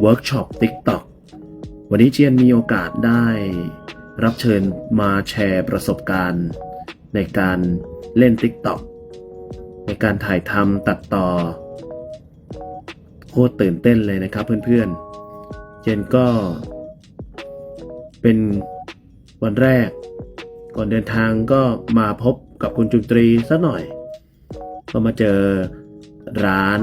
เวิร์กช็อป TikTok วันนี้เจียนมีโอกาสได้รับเชิญมาแชร์ประสบการณ์ ในการเล่น TikTok ในการถ่ายทำตัดต่อ โคตรตื่นเต้นเลยนะครับเพื่อนๆ เจนก็ เป็นวันแรก ก่อนเดินทางก็มาพบกับคุณจุนตรีสักหน่อย ก็มาเจอร้าน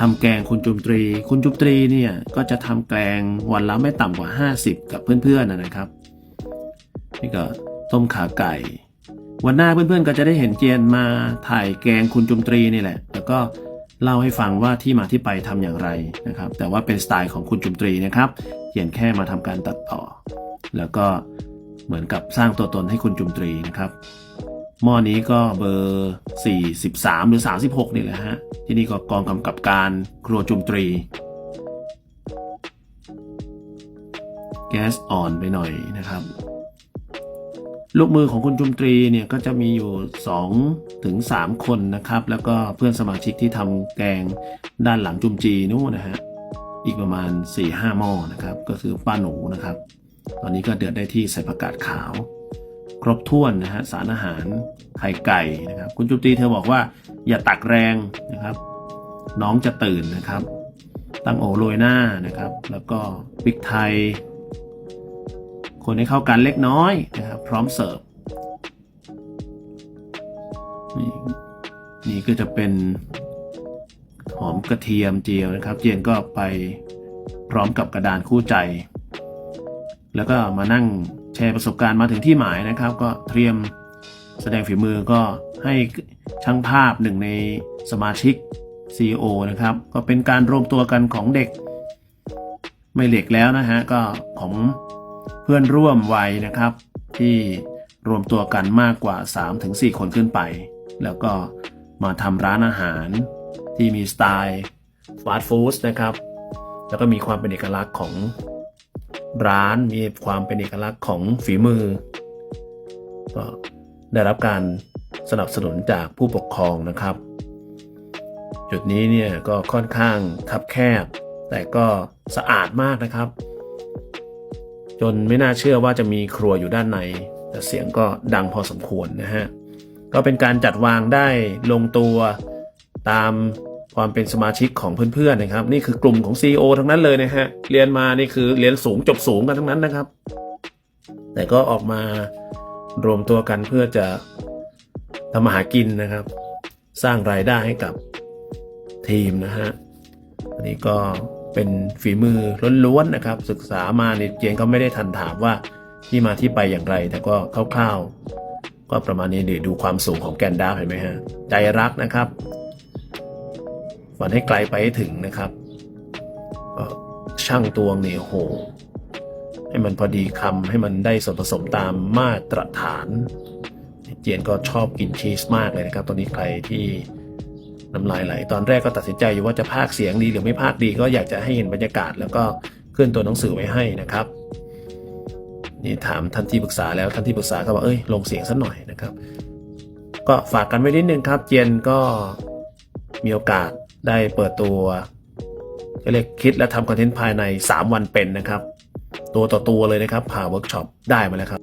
ทำแกงคุณจุมตรี คุณจุมตรีเนี่ยก็จะทำแกงวันละไม่ต่ำกว่า 50 กับเพื่อนๆนะครับ นี่ก็ต้มขาไก่ วันหน้าเพื่อนๆก็จะได้เห็นเจียนมาถ่ายแกงคุณจุมตรีนี่แหละ แล้วก็เล่าให้ฟังว่าที่มาที่ไปทำอย่างไรนะครับ แต่ว่าเป็นสไตล์ของคุณจุมตรีนะครับเจียนแค่มาทำการตัดต่อ แล้วก็เหมือนกับสร้างตัวตนให้คุณจุมตรีนะครับ หม้อนี้ก็เบอร์ 43 หรือ 36 นี่แหละฮะ ที่นี่ก็กองกำกับการครัวจุมตรี แก๊สอ่อนไปหน่อยนะครับ ลูกมือของคุณจุมตรีเนี่ยก็จะมีอยู่2ถึง3คนนะครับ แล้วก็เพื่อนสมาชิกที่ทำแกงด้านหลังจุมจีนู่นนะฮะ อีกประมาณ 4-5หม้อนะครับ ก็คือป้าหนูนะครับ ตอนนี้ก็เดือดได้ที่ใส่ผักกาดขาว ครบถ้วนนะฮะสารอาหารไข่ไก่นะครับ คุณจุตีเธอบอกว่า อย่าตักแรงนะครับ น้องจะตื่นนะครับ ตั้งโอโรยหน้านะครับ แล้วก็พริกไทย คนให้เข้ากันเล็กน้อยนะครับ พร้อมเสิร์ฟนี่นี่ก็จะเป็นหอมกระเทียมเจียวนะครับ เจียนก็ไปพร้อมกับกระดานคู่ใจ แล้วก็มานั่ง แชร์ประสบการณ์มาถึงที่หมายนะครับ ก็เตรียมแสดงฝีมือก็ให้ช่างภาพหนึ่งในสมาชิก CEO นะครับ ก็เป็นการรวมตัวกันของเด็ก ไม่เด็กแล้วนะฮะ ก็ของเพื่อนร่วมวัยนะครับ ที่รวมตัวกันมากกว่า 3-4 คนขึ้นไป แล้วก็มาทำร้านอาหารที่มีสไตล์ฟาสต์ฟู้ดนะครับ แล้วก็มีความเป็นเอกลักษณ์ของ ร้านมีความเป็นเอกลักษณ์ของฝีมือ ก็ได้รับการสนับสนุนจากผู้ปกครองนะครับ จุดนี้เนี่ยก็ค่อนข้างคับแคบ แต่ก็สะอาดมากนะครับ จนไม่น่าเชื่อว่าจะมีครัวอยู่ด้านใน แต่เสียงก็ดังพอสมควรนะฮะก็เป็นการจัดวางได้ลงตัวตาม ความเป็นสมาชิกของเพื่อนๆนะครับ นี่คือกลุ่มของ CEO ทั้งนั้นเลยนะฮะเรียนมานี่คือเรียนสูงจบสูงกันทั้งนั้นนะครับ แต่ก็ออกมารวมตัวกันเพื่อจะทำมาหากินนะครับ สร้างรายได้ให้กับทีมนะฮะอันนี้ก็เป็นฝีมือล้วนๆนะครับ ศึกษามาเนี่ยเจนก็ไม่ได้ทันถามว่าที่มาที่ไปอย่างไร แต่ก็คร่าวๆก็ประมาณนี้เดี๋ยวดูความสูงของแกนดาวเห็นไหมฮะ ใจรักนะครับ ฝันให้ไกลไปให้ถึงนะครับช่างตวงเนี่ยโห ให้มันพอดีคำให้มันได้ส่วนผสมตามมาตรฐานเจียนก็ชอบกินชีสมากเลยนะครับ ตอนนี้ใครที่น้ำลายไหล ตอนแรกก็ตัดสินใจอยู่ว่าจะพากเสียงดีหรือไม่พากดีก็อยากจะให้เห็นบรรยากาศ แล้วก็ขึ้นตัวหนังสือไว้ให้นะครับ นี่ถามท่านที่ปรึกษาแล้วท่านที่ปรึกษาก็บอกเอ้ยลงเสียงสักหน่อยนะครับ ก็ฝากกันไว้นิดนึงครับ เจียนก็มีโอกาส ได้เปิดตัวก็เรียกคิดและทำคอนเทนต์ภายใน 3 วันเป็นนะครับ ตัวต่อตัวเลยนะครับผ่าเวิร์กช็อปได้มาแล้วครับ